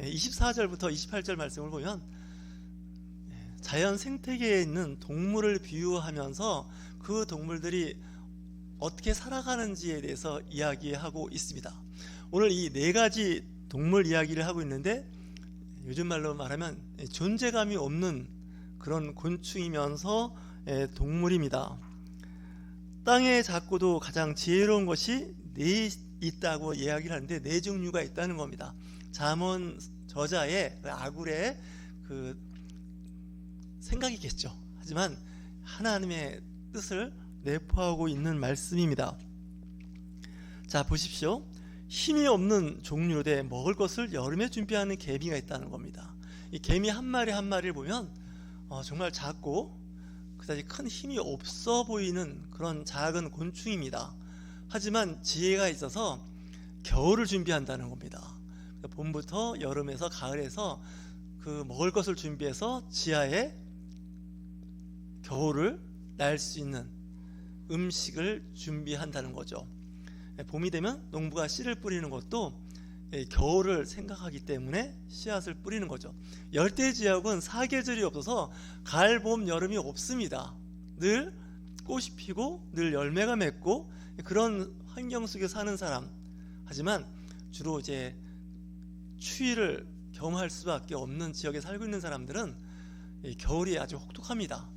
24절부터 28절 말씀을 보면 예, 자연 생태계에 있는 동물을 비유하면서 그 동물들이 어떻게 살아가는지에 대해서 이야기하고 있습니다. 오늘 이 네 가지 동물 이야기를 하고 있는데 요즘 말로 말하면 존재감이 없는 그런 곤충이면서 예, 동물입니다. 땅에 작고도 가장 지혜로운 것이 네 있다고 이야기를 하는데 네 종류가 있다는 겁니다. 잠언 저자의 그 아굴의 그 생각이겠죠. 하지만 하나님의 뜻을 내포하고 있는 말씀입니다. 자 보십시오. 힘이 없는 종류대 먹을 것을 여름에 준비하는 개미가 있다는 겁니다. 이 개미 한 마리 한 마리를 보면 어, 정말 작고 그다지 큰 힘이 없어 보이는 그런 작은 곤충입니다. 하지만 지혜가 있어서 겨울을 준비한다는 겁니다. 봄부터 여름에서 가을에서 그 먹을 것을 준비해서 지하에 겨울을 날 수 있는 음식을 준비한다는 거죠. 봄이 되면 농부가 씨를 뿌리는 것도 예, 겨울을 생각하기 때문에 씨앗을 뿌리는 거죠. 열대 지역은 사계절이 없어서 가을, 봄, 여름이 없습니다. 늘 꽃이 피고 늘 열매가 맺고 그런 환경 속에 사는 사람. 하지만 주로 이제 추위를 경험할 수밖에 없는 지역에 살고 있는 사람들은 이 겨울이 아주 혹독합니다.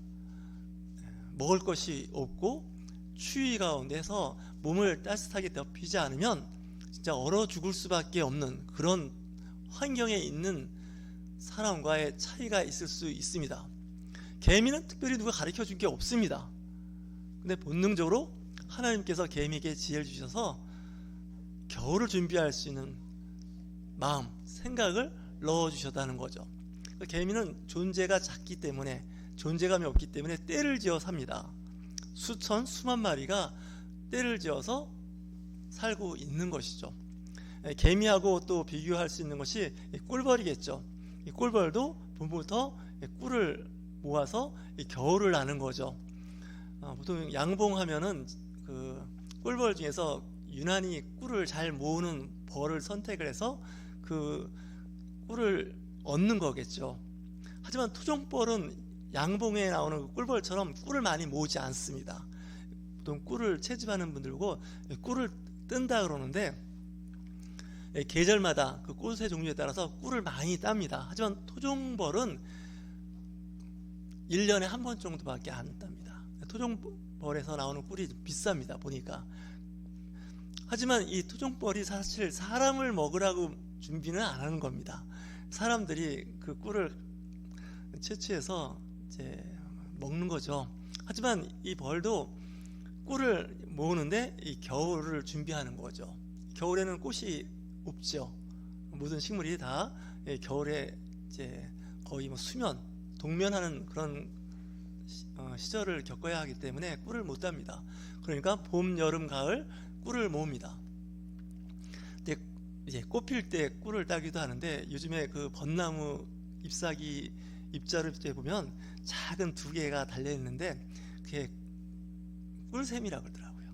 먹을 것이 없고 추위 가운데서 몸을 따뜻하게 덮이지 않으면 진짜 얼어 죽을 수밖에 없는 그런 환경에 있는 사람과의 차이가 있을 수 있습니다. 개미는 특별히 누가 가르쳐 준 게 없습니다. 근데 본능적으로 하나님께서 개미에게 지혜를 주셔서 겨울을 준비할 수 있는 마음, 생각을 넣어 주셨다는 거죠. 개미는 존재가 작기 때문에 존재감이 없기 때문에 떼를 지어 삽니다. 수천, 수만 마리가 떼를 지어서 살고 있는 것이죠. 예, 개미하고 또 비교할 수 있는 것이 꿀벌이겠죠. 이 꿀벌도 봄부터 꿀을 모아서 겨울을 나는 거죠. 아, 보통 양봉하면은 그 꿀벌 중에서 유난히 꿀을 잘 모으는 벌을 선택을 해서 그 꿀을 얻는 거겠죠. 하지만 토종벌은 양봉에 나오는 그 꿀벌처럼 꿀을 많이 모으지 않습니다. 보통 꿀을 채집하는 분들고 꿀을 뜬다 그러는데 계절마다 그 꽃의 종류에 따라서 꿀을 많이 땁니다. 하지만 토종벌은 1년에 한 번 정도밖에 안 땁니다. 토종벌에서 나오는 꿀이 비쌉니다. 보니까. 하지만 이 토종벌이 사실 사람을 먹으라고 준비는 안 하는 겁니다. 사람들이 그 꿀을 채취해서 이제 먹는 거죠. 하지만 이 벌도 꿀을 모으는데 이 겨울을 준비하는 거죠. 겨울에는 꽃이 없죠. 모든 식물이 다 예, 겨울에 이제 거의 뭐 수면, 동면하는 그런 어, 시절을 겪어야 하기 때문에 꿀을 못 답니다. 그러니까 봄, 여름, 가을 꿀을 모읍니다. 근데 이제 꽃필 때 꿀을 따기도 하는데 요즘에 그 벚나무 잎사귀 입자를 때 보면 작은 두 개가 달려 있는데 그게 꿀샘이라고 그러더라고요.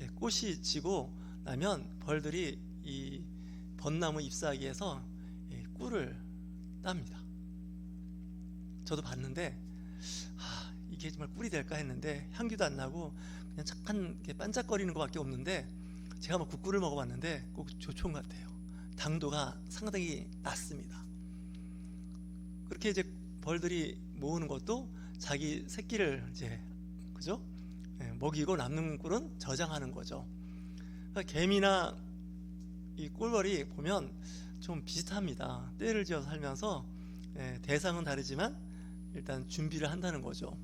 네, 꽃이 지고 나면 벌들이 이 벚나무 잎사귀에서 꿀을 땁니다. 저도 봤는데 아, 이게 정말 꿀이 될까 했는데 향기도 안 나고 그냥 착한 반짝거리는 것밖에 없는데 제가 뭐 국꿀을 먹어봤는데 꼭것 같아요. 당도가 상당히 낮습니다. 그렇게 이제 벌들이 모으는 것도 자기 새끼를 이제 그죠? 예, 먹이고 남는 꿀은 저장하는 거죠. 그러니까 개미나 이 꿀벌이 보면 좀 비슷합니다. 때를 지어 살면서 예, 대상은 다르지만 일단 준비를 한다는 거죠.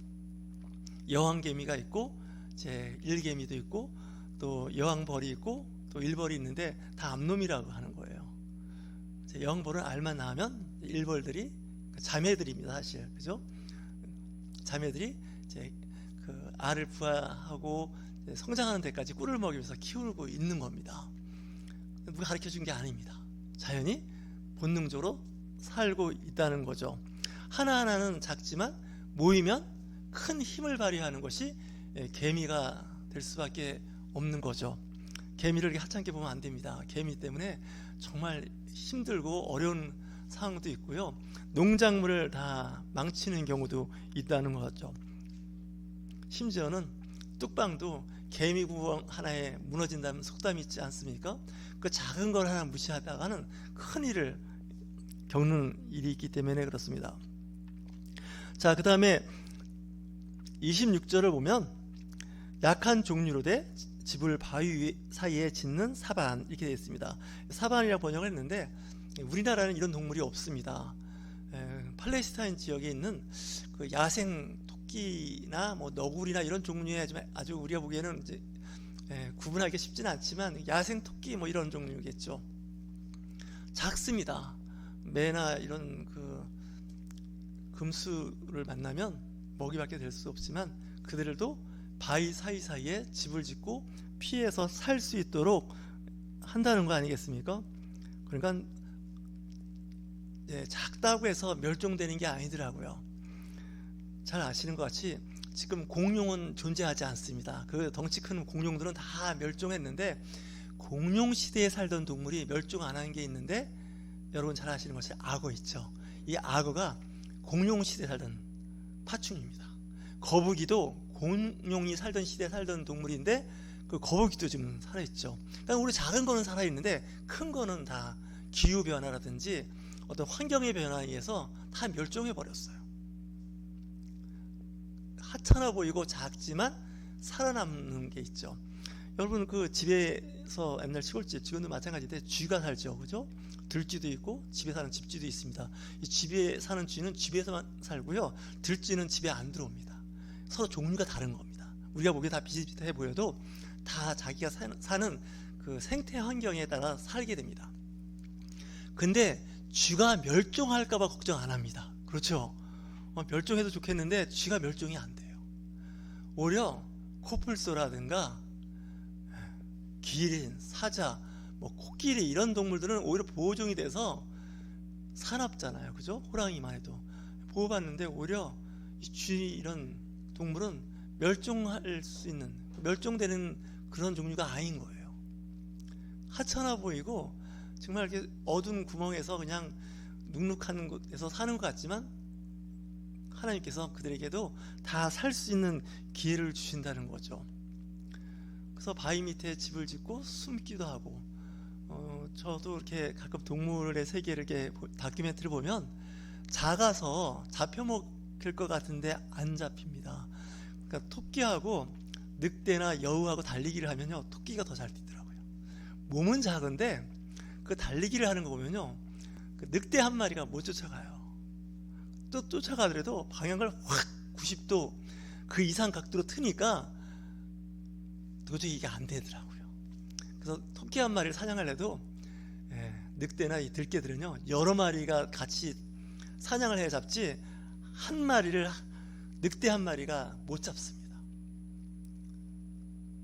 여왕개미가 있고 제 일개미도 있고 또 여왕벌이 있고 또 일벌이 있는데 다 암놈이라고 하는 거예요. 여왕벌은 알만 낳으면 일벌들이 자매들입니다, 사실 그죠? 자매들이 이제 그 알을 부화하고 성장하는 데까지 꿀을 먹이면서 키우고 있는 겁니다. 누가 가르쳐 준 게 아닙니다. 자연이 본능적으로 살고 있다는 거죠. 하나하나는 작지만 모이면 큰 힘을 발휘하는 것이 개미가 될 수밖에 없는 거죠. 개미를 하찮게 보면 안 됩니다. 개미 때문에 정말 힘들고 어려운 상황도 있고요. 농작물을 다 망치는 경우도 있다는 거죠. 심지어는 뚝방도 개미 구멍 하나에 무너진다는 속담이 있지 않습니까? 그 작은 걸 하나 무시하다가는 큰 일을 겪는 일이 있기 때문에 그렇습니다. 자, 그 다음에 26절을 보면 약한 종류로 돼 집을 바위 사이에 짓는 사반 이렇게 되어 있습니다. 사반이라고 번역을 했는데 우리나라는 이런 동물이 없습니다. 에, 팔레스타인 지역에 있는 그 야생 토끼나 뭐 너구리나 이런 종류의 아주, 우리가 보기에는 이제 에, 구분하기 쉽지는 않지만 야생 토끼 뭐 이런 종류겠죠. 작습니다. 매나 이런 그 금수를 만나면 먹이밖에 될 수 없지만 그들도 바위 사이사이에 집을 짓고 피해서 살 수 있도록 한다는 거 아니겠습니까? 그러니까 예, 작다고 해서 멸종되는 게 아니더라고요. 잘 아시는 것 같이 지금 공룡은 존재하지 않습니다. 그 덩치 큰 공룡들은 다 멸종했는데 공룡 시대에 살던 동물이 멸종 안 한 게 있는데 여러분 잘 아시는 것이 악어 있죠. 이 악어가 공룡 시대에 살던 파충입니다. 거북이도 공룡이 살던 시대에 살던 동물인데 그 거북이도 지금 살아있죠. 그러니까 우리 작은 거는 살아있는데 큰 거는 다 기후 변화라든지 어떤 환경의 변화에 의해서 다 멸종해 버렸어요. 하찮아 보이고 작지만 살아남는 게 있죠. 여러분 그 집에서 옛날 시골집 지금도 마찬가지인데 쥐가 살죠, 그죠? 들쥐도 있고 집에 사는 집쥐도 있습니다. 이 집에 사는 쥐는 집에서만 살고요, 들쥐는 집에 안 들어옵니다. 서로 종류가 다른 겁니다. 우리가 보기에 다 비슷비슷해 보여도 다 자기가 사는, 그 생태 환경에 따라 살게 됩니다. 근데 쥐가 멸종할까봐 걱정 안 합니다. 그렇죠? 어, 멸종해도 좋겠는데 쥐가 멸종이 안 돼요. 오히려 코뿔소라든가 기린, 사자, 뭐 코끼리 이런 동물들은 오히려 보호종이 돼서 사납잖아요. 그죠? 호랑이만 해도 보호받는데 오히려 이쥐 이런 동물은 멸종할 수 있는 멸종되는 그런 종류가 아닌 거예요. 하찮아 보이고 정말 이렇게 어두운 구멍에서 그냥 눅눅한 곳에서 사는 것 같지만 하나님께서 그들에게도 다 살 수 있는 기회를 주신다는 거죠. 그래서 바위 밑에 집을 짓고 숨기도 하고 어, 저도 이렇게 가끔 동물의 세계를 이렇게 다큐멘터리를 보면 작아서 잡혀먹 힐 것 같은데 안 잡힙니다. 그러니까 토끼하고 늑대나 여우하고 달리기를 하면요 토끼가 더 잘 뛰더라고요. 몸은 작은데 그 달리기를 하는 거 보면요 그 늑대 한 마리가 못 쫓아가요. 또 쫓아가더라도 방향을 확 90도 그 이상 각도로 트니까 도저히 이게 안 되더라고요. 그래서 토끼 한 마리를 사냥하려도 예, 늑대나 이 들개들은요 여러 마리가 같이 사냥을 해 잡지 한 마리를 늑대 한 마리가 못 잡습니다.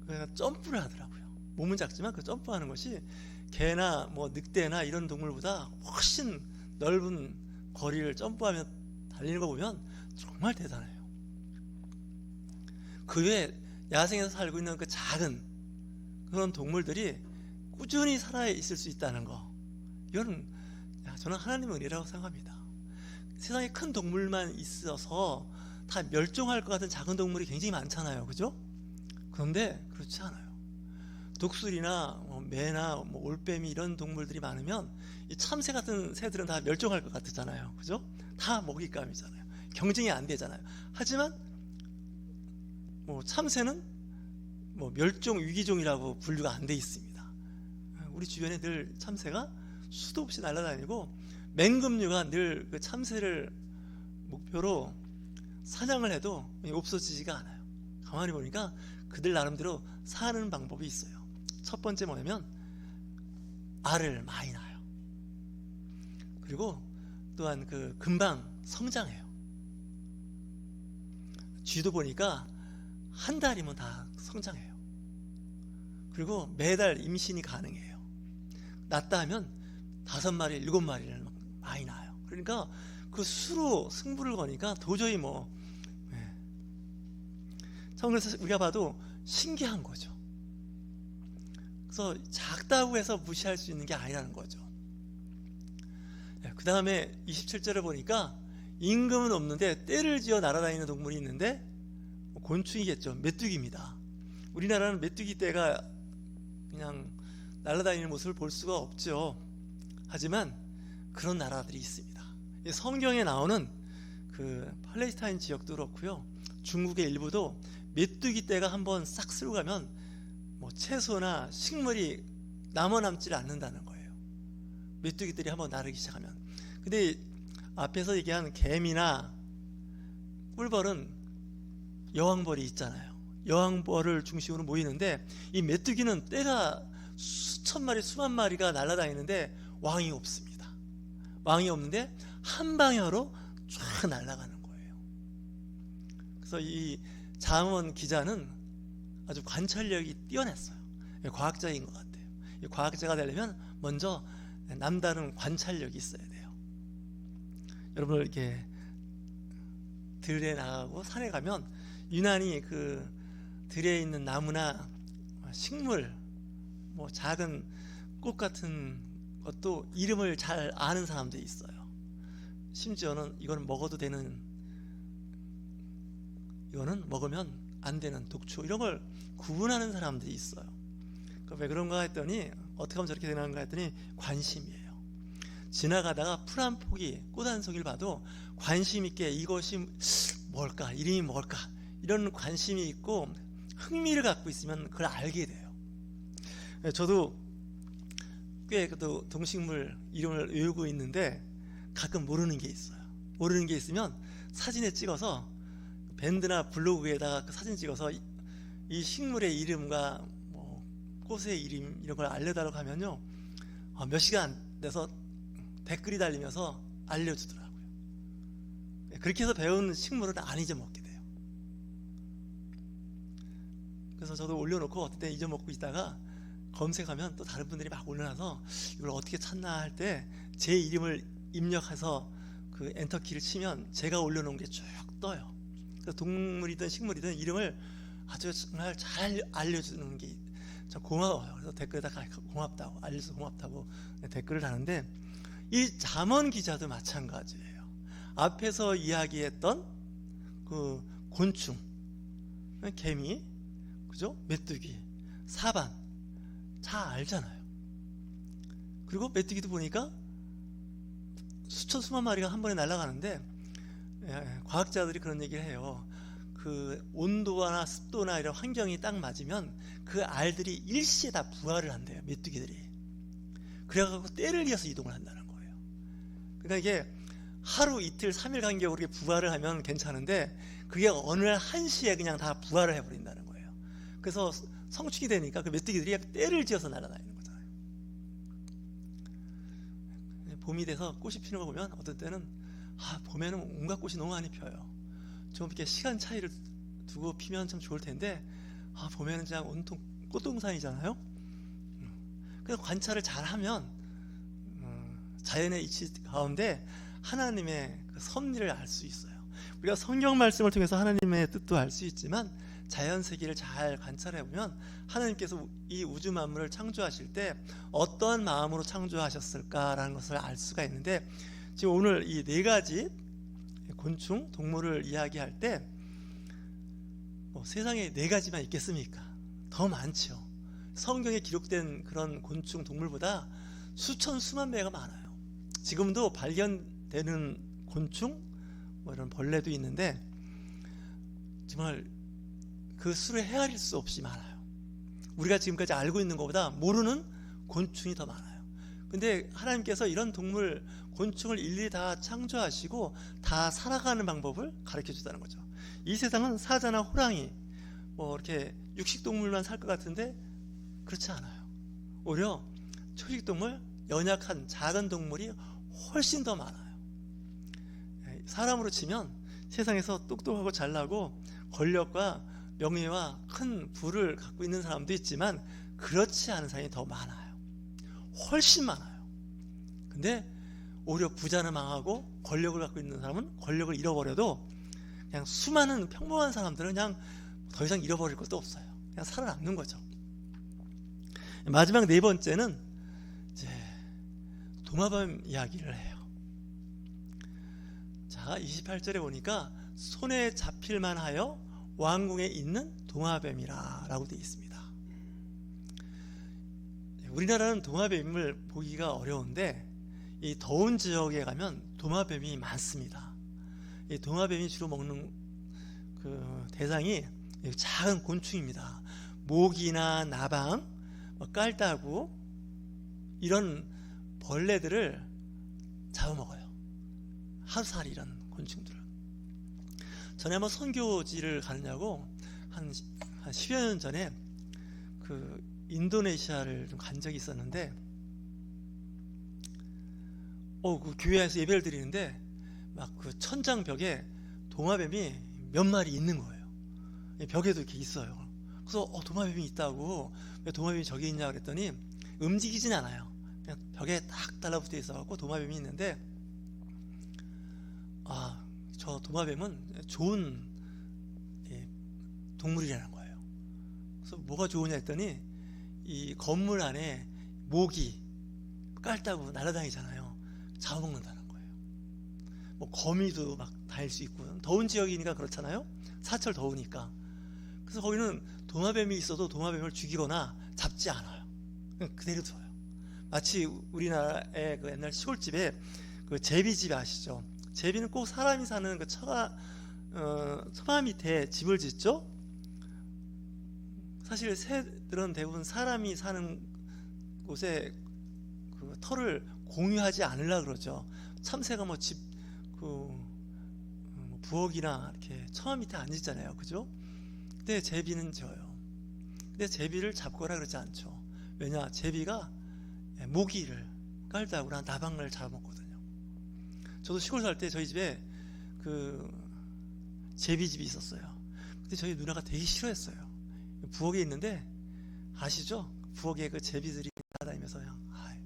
그러니까 점프를 하더라고요. 몸은 작지만 그 점프하는 것이 개나 뭐 늑대나 이런 동물보다 훨씬 넓은 거리를 점프하며 달리는 거 보면 정말 대단해요. 그 외에 야생에서 살고 있는 그 작은 그런 동물들이 꾸준히 살아 있을 수 있다는 거. 이거는 저는 하나님의 은혜라고 생각합니다. 세상에 큰 동물만 있어서 다 멸종할 것 같은 작은 동물이 굉장히 많잖아요. 그죠? 그런데 그렇지 않아요. 독수리나 뭐 매나 뭐 올빼미 이런 동물들이 많으면 이 참새 같은 새들은 다 멸종할 것 같잖아요. 그죠? 다 먹잇감이잖아요. 경쟁이 안 되잖아요. 하지만 뭐 참새는 뭐 멸종 위기종이라고 분류가 안 돼 있습니다. 우리 주변에 늘 참새가 수도 없이 날아다니고 맹금류가 늘 그 참새를 목표로 사냥을 해도 없어지지가 않아요. 가만히 보니까 그들 나름대로 사는 방법이 있어요. 첫 번째 뭐냐면 알을 많이 낳아요. 그리고 또한 그 금방 성장해요. 쥐도 보니까 한 달이면 다 성장해요. 그리고 매달 임신이 가능해요. 낳다 하면 다섯 마리, 일곱 마리를 많이 낳아요. 그러니까 그 수로 승부를 거니까 도저히 뭐 예. 참 그래서 우리가 봐도 신기한 거죠. 그래서 작다고 해서 무시할 수 있는 게 아니라는 거죠. 그 다음에 27절에 보니까 임금은 없는데 떼를 지어 날아다니는 동물이 있는데 곤충이겠죠. 메뚜기입니다. 우리나라는 메뚜기 떼가 그냥 날아다니는 모습을 볼 수가 없죠. 하지만 그런 나라들이 있습니다. 이 성경에 나오는 그 팔레스타인 지역도 그렇고요. 중국의 일부도 메뚜기 떼가 한번 싹 쓸고 가면 뭐 채소나 식물이 남아 남지 않는다는 거예요. 메뚜기들이 한번 나르기 시작하면. 근데 앞에서 얘기한 개미나 꿀벌은 여왕벌이 있잖아요. 여왕벌을 중심으로 모이는데 이 메뚜기는 때가 수천 마리, 수만 마리가 날아다니는데 왕이 없습니다. 왕이 없는데 한 방향으로 쫙 날아가는 거예요. 그래서 이 장원 기자는 아주 관찰력이 뛰어났어요. 과학자인 것 같아요. 이 과학자가 되려면 먼저 남다른 관찰력이 있어야 돼요. 여러분 이렇게 들에 나가고 산에 가면 유난히 그 들에 있는 나무나 식물, 뭐 작은 꽃 같은 것도 이름을 잘 아는 사람들이 있어요. 심지어는 이거는 먹어도 되는, 이거는 먹으면 안 되는 독초 이런 걸 구분하는 사람들이 있어요. 그왜 그런가 했더니 어떻게 하면 저렇게 되는가 했더니 관심이에요. 지나가다가 풀 한 포기, 꽃 한 송이를 봐도 관심 있게 이것이 뭘까, 이름이 뭘까 이런 관심이 있고 흥미를 갖고 있으면 그걸 알게 돼요. 저도 꽤또 동식물 이름을 외우고 있는데 가끔 모르는 게 있어요. 모르는 게 있으면 사진에 찍어서 밴드나 블로그에다가 그 사진 찍어서 이- 이 식물의 이름과 뭐 꽃의 이름 이런 걸 알려달라고 하면요 어, 몇 시간 돼서 댓글이 달리면서 알려주더라고요. 그렇게 해서 배운 식물은 안 잊어먹게 돼요. 그래서 저도 올려놓고 어떨 때 잊어먹고 있다가 검색하면 또 다른 분들이 막 올려놔서 이걸 어떻게 찾나 할 때 제 이름을 입력해서 그 엔터 키를 치면 제가 올려놓은 게 쭉 떠요. 그래서 동물이든 식물이든 이름을 아주 정말 잘 알려주는 게 참 고마워요. 그래서 댓글에다가 고맙다고 알려줘서 고맙다고 댓글을 다는데 이 잠언 기자도 마찬가지예요. 앞에서 이야기했던 그 곤충, 개미, 그죠? 메뚜기, 사반 다 알잖아요. 그리고 메뚜기도 보니까 수천 수만 마리가 한 번에 날아가는데 예, 과학자들이 그런 얘기를 해요. 그 온도나 습도나 이런 환경이 딱 맞으면 그 알들이 일시에 다 부활을 한대요. 메뚜기들이. 그래갖고 때를 이어서 이동을 한다는 거예요. 그러니까 이게 하루 이틀 삼일 간격으로 부활을 하면 괜찮은데 그게 어느 날 한시에 그냥 다 부활을 해버린다는 거예요. 그래서 성충이 되니까 그 메뚜기들이 때를 지어서 날아다니는 거잖아요. 봄이 돼서 꽃이 피는 거 보면 어떤 때는 아 봄에는 온갖 꽃이 너무 많이 펴요. 좀 이렇게 시간 차이를 두고 피면 참 좋을 텐데 아 봄에는 그냥 온통 꽃동산이잖아요. 음. 그래서 관찰을 잘하면 음, 자연의 이치 가운데 하나님의 그 섭리를 알 수 있어요. 우리가 성경 말씀을 통해서 하나님의 뜻도 알 수 있지만 자연 세계를 잘 관찰해 보면 하나님께서 이 우주 만물을 창조하실 때 어떠한 마음으로 창조하셨을까라는 것을 알 수가 있는데 지금 오늘 이 네 가지 곤충 동물을 이야기할 때 뭐 세상에 네 가지만 있겠습니까? 더 많죠. 성경에 기록된 그런 곤충 동물보다 수천 수만 배가 많아요. 지금도 발견되는 곤충 뭐 이런 벌레도 있는데 정말 그 수를 헤아릴 수 없이 많아요. 우리가 지금까지 알고 있는 것보다 모르는 곤충이 더 많아요. 근데 하나님께서 이런 동물 곤충을 일일이 다 창조하시고 다 살아가는 방법을 가르쳐 주다는 거죠. 이 세상은 사자나 호랑이 뭐 이렇게 육식 동물만 살 것 같은데 그렇지 않아요. 오히려 초식 동물, 연약한 작은 동물이 훨씬 더 많아요. 사람으로 치면 세상에서 똑똑하고 잘나고 권력과 명예와 큰 부를 갖고 있는 사람도 있지만 그렇지 않은 사람이 더 많아요. 훨씬 많아요. 근데 오히려 부자는 망하고 권력을 갖고 있는 사람은 권력을 잃어버려도 그냥 수많은 평범한 사람들은 그냥 더 이상 잃어버릴 것도 없어요. 그냥 살아남는 거죠. 마지막 네 번째는 이제 도마뱀 이야기를 해요. 자, 28절에 보니까 손에 잡힐만 하여 왕궁에 있는 동화뱀이라라고 되어 있습니다. 우리나라는 동화뱀을 보기가 어려운데 이 더운 지역에 가면 도마뱀이 많습니다. 이 도마뱀이 주로 먹는 그 대상이 작은 곤충입니다. 모기나 나방, 뭐 깔따구 이런 벌레들을 잡아먹어요. 하루살이 이런 곤충들을. 전에 한번 선교지를 가느냐고 한, 한 10여 년 전에 그 인도네시아를 좀 간 적이 있었는데 어, 그 교회에서 예배를 드리는데 막 그 천장 벽에 도마뱀이 몇 마리 있는 거예요. 이 벽에도 이렇게 있어요. 그래서 어, 도마뱀이 있다고 왜 도마뱀이 저기 있냐 그랬더니 움직이진 않아요. 그냥 벽에 딱 달라붙어 있어갖고 도마뱀이 있는데 아, 저 도마뱀은 좋은 예, 동물이라는 거예요. 그래서 뭐가 좋으냐 했더니 이 건물 안에 모기 깔다고 날아다니잖아요. 잡아먹는다는 거예요. 뭐 거미도 막 다닐 수 있고 더운 지역이니까 그렇잖아요. 사철 더우니까. 그래서 거기는 도마뱀이 있어도 도마뱀을 죽이거나 잡지 않아요. 그대로 둬요. 마치 우리나라의 그 옛날 시골집에 그 제비집 아시죠? 제비는 꼭 사람이 사는 그 처가 어, 처마 밑에 집을 짓죠. 사실 새들은 대부분 사람이 사는 곳에 그 털을 공유하지 않으려 그러죠. 참새가 뭐 집그뭐 부엌이나 이렇게 처마 밑에 안 짓잖아요, 그죠? 근데 제비는 져요. 근데 제비를 잡거나 그러지 않죠. 왜냐, 제비가 모기를 깔다구나 나방을 잡아먹거든요. 저도 시골 살 때 저희 집에 그 제비집이 있었어요. 근데 저희 누나가 되게 싫어했어요. 부엌에 있는데 아시죠? 부엌에 그 제비들이 날아다니면서 그냥 아,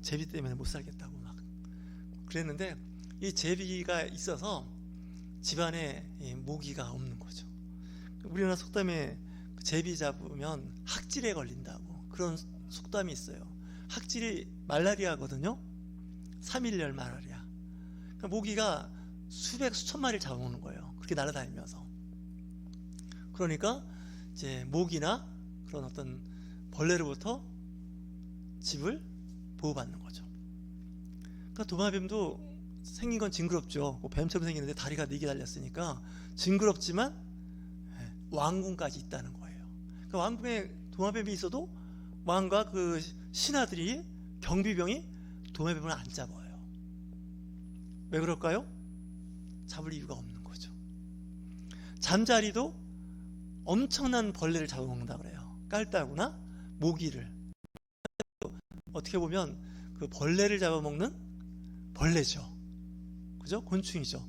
제비 때문에 못 살겠다고 막 그랬는데 이 제비가 있어서 집안에 이 모기가 없는 거죠. 우리나라 속담에 제비 잡으면 학질에 걸린다고 그런 속담이 있어요. 학질이 말라리아거든요. 3일열 말라리아. 그러니까 모기가 수백 수천 마리를 잡아먹는 거예요. 그렇게 날아다니면서. 그러니까 이제 모기나 그런 어떤 벌레로부터 집을 보호받는 거죠. 그러니까 도마뱀도 생긴 건 징그럽죠. 뭐 뱀처럼 생기는데 다리가 네 개 달렸으니까 징그럽지만 예, 왕궁까지 있다는 거예요. 그러니까 왕궁에 도마뱀이 있어도 왕과 그 신하들이 경비병이 도마뱀을 안 잡아요. 왜 그럴까요? 잡을 이유가 없는 거죠. 잠자리도 엄청난 벌레를 잡아먹는다 그래요. 깔따구나 모기를. 어떻게 보면 그 벌레를 잡아먹는 벌레죠. 그죠? 곤충이죠.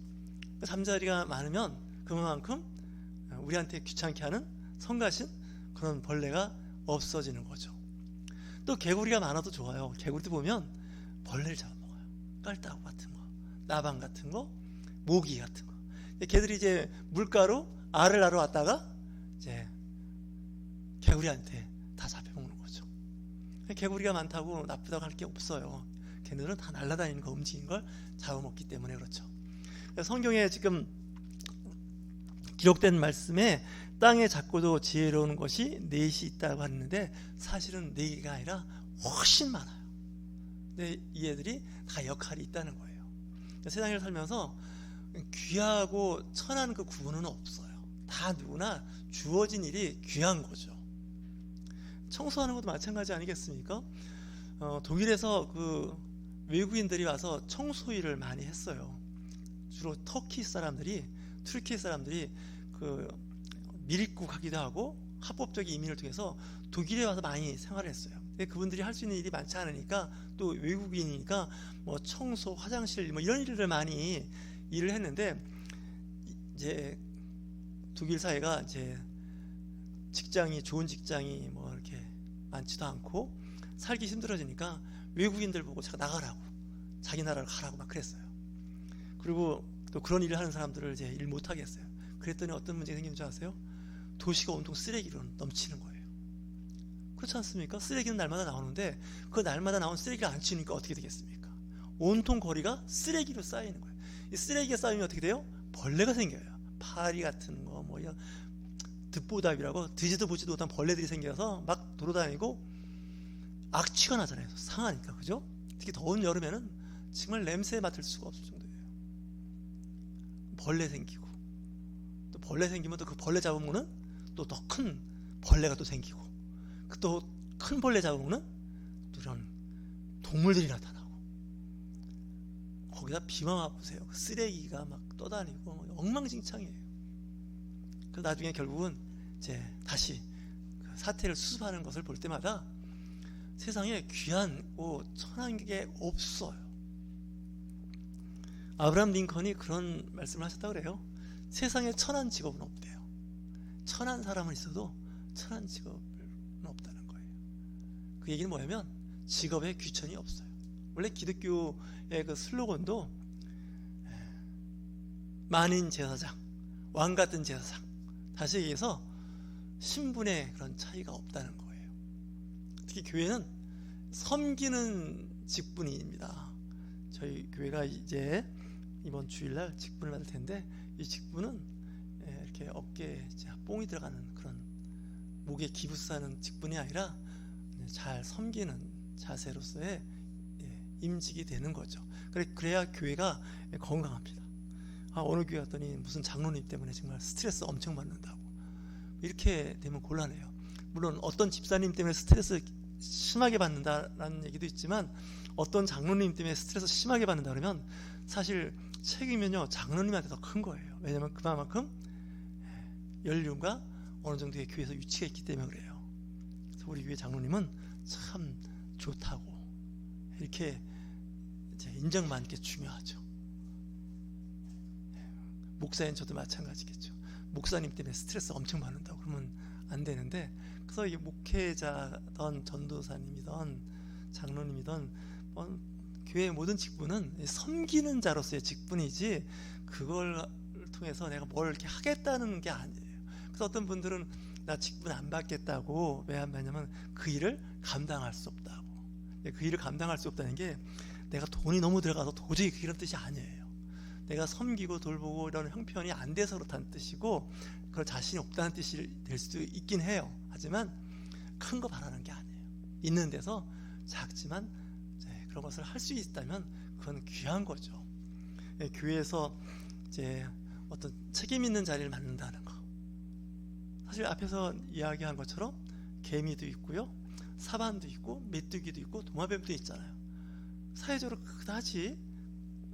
잠자리가 많으면 그만큼 우리한테 귀찮게 하는 성가신 그런 벌레가 없어지는 거죠. 또 개구리가 많아도 좋아요. 개구리도 보면 벌레를 잡아먹어요. 깔따구 같은 거, 나방 같은 거, 모기 같은 거. 걔들이 이제 물가로 알을 나러 왔다가 이제 개구리한테 다 잡혀먹는 거죠. 개구리가 많다고 나쁘다고 할 게 없어요. 걔네들은 다 날아다니는 거 움직이는 걸 잡아먹기 때문에 그렇죠. 성경에 지금 기록된 말씀에 땅에 작고도 지혜로운 것이 넷이 있다고 하는데 사실은 네 개가 아니라 훨씬 많아요. 근데 이 애들이 다 역할이 있다는 거예요. 세상을 살면서 귀하고 천한 그 구분은 없어요. 다 누구나 주어진 일이 귀한 거죠. 청소하는 것도 마찬가지 아니겠습니까? 어, 독일에서 그 외국인들이 와서 청소 일을 많이 했어요. 주로 터키 사람들이, 투르키 사람들이 그 미립국 하기도 하고 합법적인 이민을 통해서 독일에 와서 많이 생활을 했어요. 근데 그분들이 할 수 있는 일이 많지 않으니까 또 외국인이니까 뭐 청소, 화장실 뭐 이런 일을 많이 일을 했는데 이제 독일 사회가 이제 직장이 좋은 직장이 뭐 이렇게 많지도 않고 살기 힘들어지니까 외국인들 보고 자꾸 나가라고 자기 나라를 가라고 막 그랬어요. 그리고 또 그런 일을 하는 사람들을 이제 일 못하게 했어요. 그랬더니 어떤 문제가 생긴 줄 아세요? 도시가 온통 쓰레기로 넘치는 거예요. 그렇지 않습니까? 쓰레기는 날마다 나오는데 그 날마다 나온 쓰레기를 안 치우니까 어떻게 되겠습니까? 온통 거리가 쓰레기로 쌓이는 거예요. 이 쓰레기가 쌓이면 어떻게 돼요? 벌레가 생겨요. 파리 같은 거, 뭐 이런 듣보답이라고 드지도 보지도 못한 벌레들이 생겨서 막 돌아다니고 악취가 나잖아요. 상하니까 그죠? 특히 더운 여름에는 정말 냄새 맡을 수가 없을 정도예요. 벌레 생기고 또 벌레 생기면 또 그 벌레 잡으면은 또 더 큰 벌레가 또 생기고 그 또 큰 벌레 잡으면은 또 이런 동물들이 나타나고 거기다 비만 보세요. 그 쓰레기가 막 떠다니고 엉망진창이에요. 그 나중에 결국은 이제 다시 그 사태를 수습하는 것을 볼 때마다 세상에 귀한 고 천한 게 없어요. 아브라함 링컨이 그런 말씀을 하셨다 그래요. 세상에 천한 직업은 없대요. 천한 사람은 있어도 천한 거예요. 그 얘기는 뭐냐면 직업에 귀천이 없어요. 원래 기독교의 그 슬로건도 만인 제사장, 왕 같은 제사장. 다시 얘기해서 신분의 그런 차이가 없다는 거예요. 특히 교회는 섬기는 직분입니다. 저희 교회가 이제 이번 주일날 직분을 받을 텐데 이 직분은 예, 이렇게 어깨에 뽕이 들어가는 그런 목에 기부 사는 직분이 아니라 잘 섬기는 자세로서의 예, 임직이 되는 거죠. 그래 그래야 교회가 건강합니다. 아, 어느 교회 갔더니 무슨 장로님 때문에 정말 스트레스 엄청 받는다고 이렇게 되면 곤란해요. 물론 어떤 집사님 때문에 스트레스 심하게 받는다라는 얘기도 있지만 어떤 장로님 때문에 스트레스 심하게 받는다 그러면 사실 책임은요 장로님한테 더 큰 거예요. 왜냐하면 그만큼 연륜과 어느 정도의 교회에서 위치가 있기 때문에 그래요. 우리 교회 장로님은 참 좋다고 이렇게 인정받는 게 중요하죠. 목사인 저도 마찬가지겠죠. 목사님 때문에 스트레스 엄청 받는다고 그러면 안 되는데 그래서 이 목회자던 전도사님이던 장로님이던 뭐 교회의 모든 직분은 섬기는 자로서의 직분이지 그걸 통해서 내가 뭘 이렇게 하겠다는 게 아니에요. 그래서 어떤 분들은 나 직분 안 받겠다고 왜 안 받냐면 그 일을 감당할 수 없다고. 그 일을 감당할 수 없다는 게 내가 돈이 너무 들어가서 도저히 그런 뜻이 아니에요. 내가 섬기고 돌보고 이런 형편이 안 돼서 그렇다는 뜻이고 그럴 자신이 없다는 뜻이 될 수도 있긴 해요. 하지만 큰 거 바라는 게 아니에요. 있는 데서 작지만 그런 것을 할 수 있다면 그건 귀한 거죠. 예, 교회에서 이제 어떤 책임 있는 자리를 맡는다는 거. 사실 앞에서 이야기한 것처럼 개미도 있고요, 사반도 있고, 메뚜기도 있고, 도마뱀도 있잖아요. 사회적으로 그다지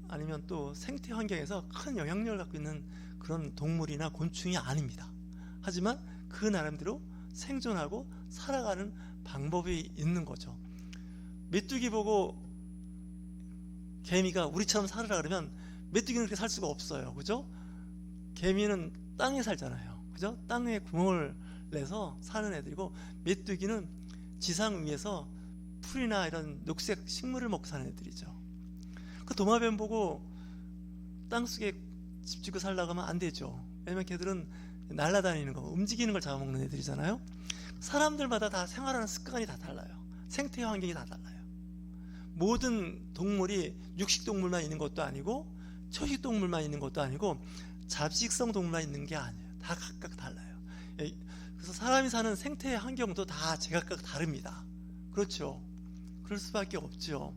아니면 또 생태 환경에서 큰 영향력을 갖고 있는 그런 동물이나 곤충이 아닙니다. 하지만 그 나름대로 생존하고 살아가는 방법이 있는 거죠. 메뚜기 보고 개미가 우리처럼 살으라 그러면 메뚜기는 그렇게 살 수가 없어요. 그죠? 개미는 땅에 살잖아요. 그죠? 땅에 구멍을 내서 사는 애들이고 메뚜기는 지상 위에서 풀이나 이런 녹색 식물을 먹고 사는 애들이죠. 그 도마뱀 보고 땅 속에 집 짓고 살려고 하면 안 되죠. 왜냐면 걔들은 날아다니는 거, 움직이는 걸 잡아먹는 애들이잖아요. 사람들마다 다 생활하는 습관이 다 달라요. 생태 환경이 다 달라요. 모든 동물이 육식 동물만 있는 것도 아니고 초식 동물만 있는 것도 아니고 잡식성 동물만 있는 게 아니에요. 다 각각 달라요. 예, 그래서 사람이 사는 생태 환경도 다 제각각 다릅니다. 그렇죠. 그럴 수밖에 없죠.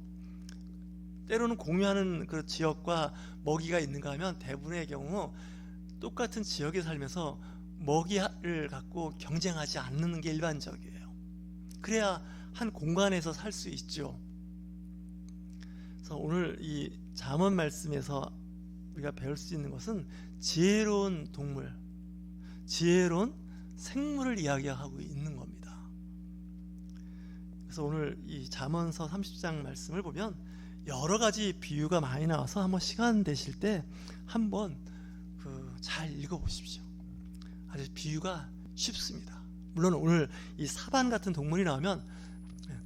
때로는 공유하는 그 지역과 먹이가 있는가 하면 대부분의 경우 똑같은 지역에 살면서 먹이를 갖고 경쟁하지 않는 게 일반적이에요. 그래야 한 공간에서 살 수 있죠. 그래서 오늘 이 잠언 말씀에서 우리가 배울 수 있는 것은 지혜로운 동물, 지혜로운 생물을 이야기하고 있는 겁니다. 그래서 오늘 이 잠언서 30장 말씀을 보면 여러 가지 비유가 많이 나와서 한번 시간 되실 때 한번 그 잘 읽어 보십시오. 아주 비유가 쉽습니다. 물론 오늘 이 사반 같은 동물이 나오면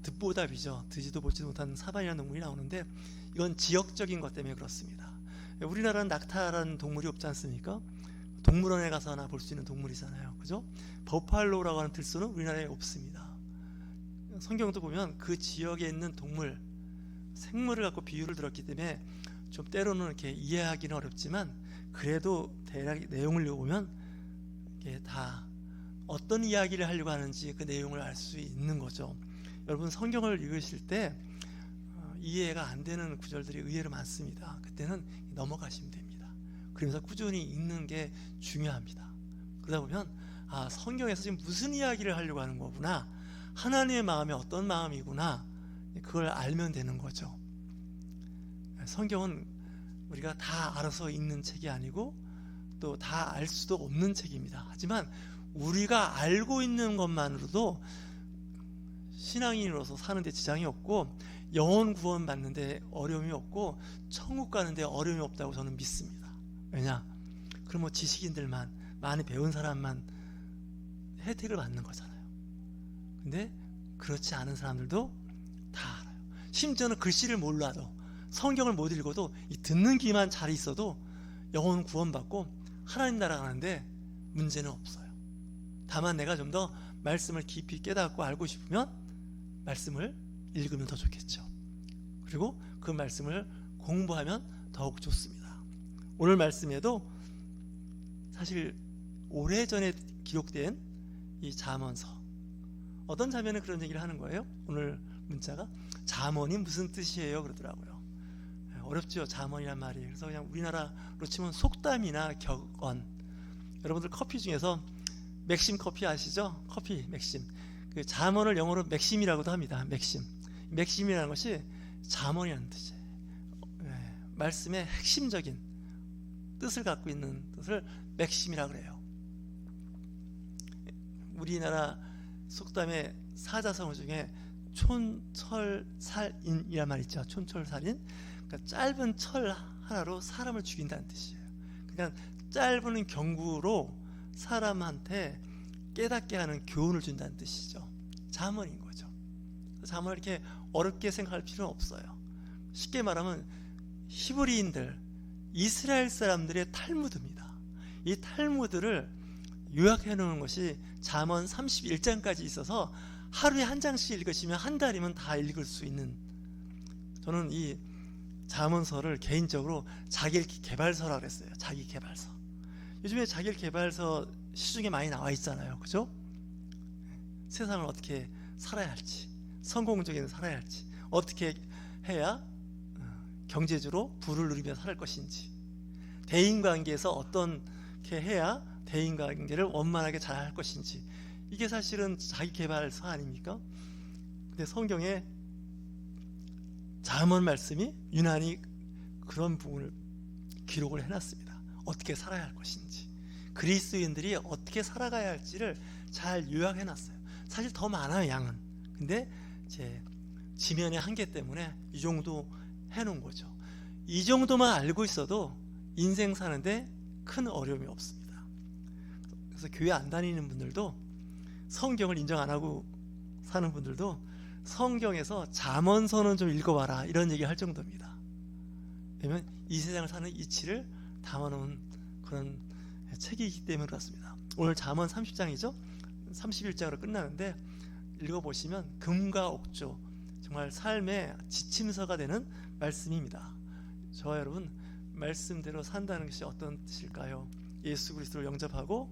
듣보답이죠. 듣지도 보지도 못한 사반이라는 동물이 나오는데 이건 지역적인 것 때문에 그렇습니다. 우리나라는 낙타라는 동물이 없지 않습니까? 동물원에 가서나 볼 수 있는 동물이잖아요. 그죠? 버팔로라고 하는 들소는 우리나라에 없습니다. 성경도 보면 그 지역에 있는 동물, 생물을 갖고 비유를 들었기 때문에 좀 때로는 이렇게 이해하기는 어렵지만 그래도 대략 내용을 보면 이게 다 어떤 이야기를 하려고 하는지 그 내용을 알 수 있는 거죠. 여러분 성경을 읽으실 때 어, 이해가 안 되는 구절들이 의외로 많습니다. 그때는 넘어가시면 됩니다. 그러면서 꾸준히 읽는 게 중요합니다. 그러다 보면 아 성경에서 지금 무슨 이야기를 하려고 하는 거구나 하나님의 마음이 어떤 마음이구나 그걸 알면 되는 거죠. 성경은 우리가 다 알아서 읽는 책이 아니고 또 다 알 수도 없는 책입니다. 하지만 우리가 알고 있는 것만으로도 신앙인으로서 사는데 지장이 없고 영혼 구원 받는데 어려움이 없고 천국 가는데 어려움이 없다고 저는 믿습니다. 왜냐? 그럼 뭐 지식인들만 많이 배운 사람만 혜택을 받는 거잖아요. 근데 그렇지 않은 사람들도 다 알아요. 심지어는 글씨를 몰라도 성경을 못 읽어도 이 듣는 귀만 잘 있어도 영혼 구원받고 하나님 나라 가는데 문제는 없어요. 다만 내가 좀 더 말씀을 깊이 깨닫고 알고 싶으면 말씀을 읽으면 더 좋겠죠. 그리고 그 말씀을 공부하면 더욱 좋습니다. 오늘 말씀에도 사실 오래전에 기록된 이 잠언서 어떤 자매는 그런 얘기를 하는 거예요. 오늘 문자가 잠언이 무슨 뜻이에요? 그러더라고요. 어렵죠. 잠언이란 말이. 그래서 그냥 우리나라로 치면 속담이나 격언. 여러분들 커피 중에서 맥심 커피 아시죠? 커피 맥심. 그 잠언을 영어로 맥심이라고도 합니다. 맥심. 맥심이라는 것이 잠언이라는 뜻이에요. 네, 말씀의 핵심적인 뜻을 갖고 있는 뜻을 맥심이라 그래요. 우리나라 속담의 사자성어 중에 촌철살인이란 말 있죠. 촌철살인. 그러니까 짧은 철 하나로 사람을 죽인다는 뜻이에요. 그러니까 짧은 경구로 사람한테 깨닫게 하는 교훈을 준다는 뜻이죠. 자문인 거죠. 자문을 이렇게 어렵게 생각할 필요는 없어요. 쉽게 말하면 히브리인들, 이스라엘 사람들의 탈무드입니다. 이 탈무드를 요약해 놓은 것이 잠언 31장까지 있어서 하루에 한 장씩 읽으시면 한 달이면 다 읽을 수 있는 저는 이 자문서를 개인적으로 자기 개발서라고 그랬어요. 자기 개발서. 요즘에 자기 개발서 시중에 많이 나와 있잖아요. 그죠? 세상을 어떻게 살아야 할지, 성공적인 살아야 할지, 어떻게 해야 어, 경제적으로 부를 누리며 살 것인지, 대인 관계에서 어떻게 해야 대인 관계를 원만하게 잘 할 것인지, 이게 사실은 자기 개발서 아닙니까? 근데 성경에 잠언 말씀이 유난히 그런 부분을 기록을 해놨습니다. 어떻게 살아야 할 것인지, 그리스도인들이 어떻게 살아가야 할지를 잘 요약해놨어요. 사실 더 많아요 양은. 근데 제 지면의 한계 때문에 이 정도 해놓은 거죠. 이 정도만 알고 있어도 인생 사는데 큰 어려움이 없습니다. 그래서 교회 안 다니는 분들도 성경을 인정 안 하고 사는 분들도 성경에서 잠언서는 좀 읽어봐라 이런 얘기 할 정도입니다. 왜냐면 이 세상을 사는 이치를 담아놓은 그런 책이기 때문에 그렇습니다. 오늘 잠언 30장이죠. 31장으로 끝나는데 읽어보시면 금과 옥조 정말 삶의 지침서가 되는 말씀입니다. 저와 여러분 말씀대로 산다는 것이 어떤 뜻일까요? 예수 그리스도를 영접하고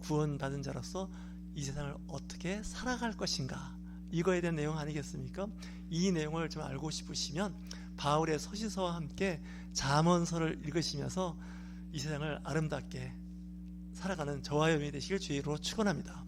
구원받은 자로서 이 세상을 어떻게 살아갈 것인가 이거에 대한 내용 아니겠습니까? 이 내용을 좀 알고 싶으시면 바울의 서시서와 함께 잠언서를 읽으시면서 이 세상을 아름답게 살아가는 저와 여러분이 되시길 주의로 축원합니다.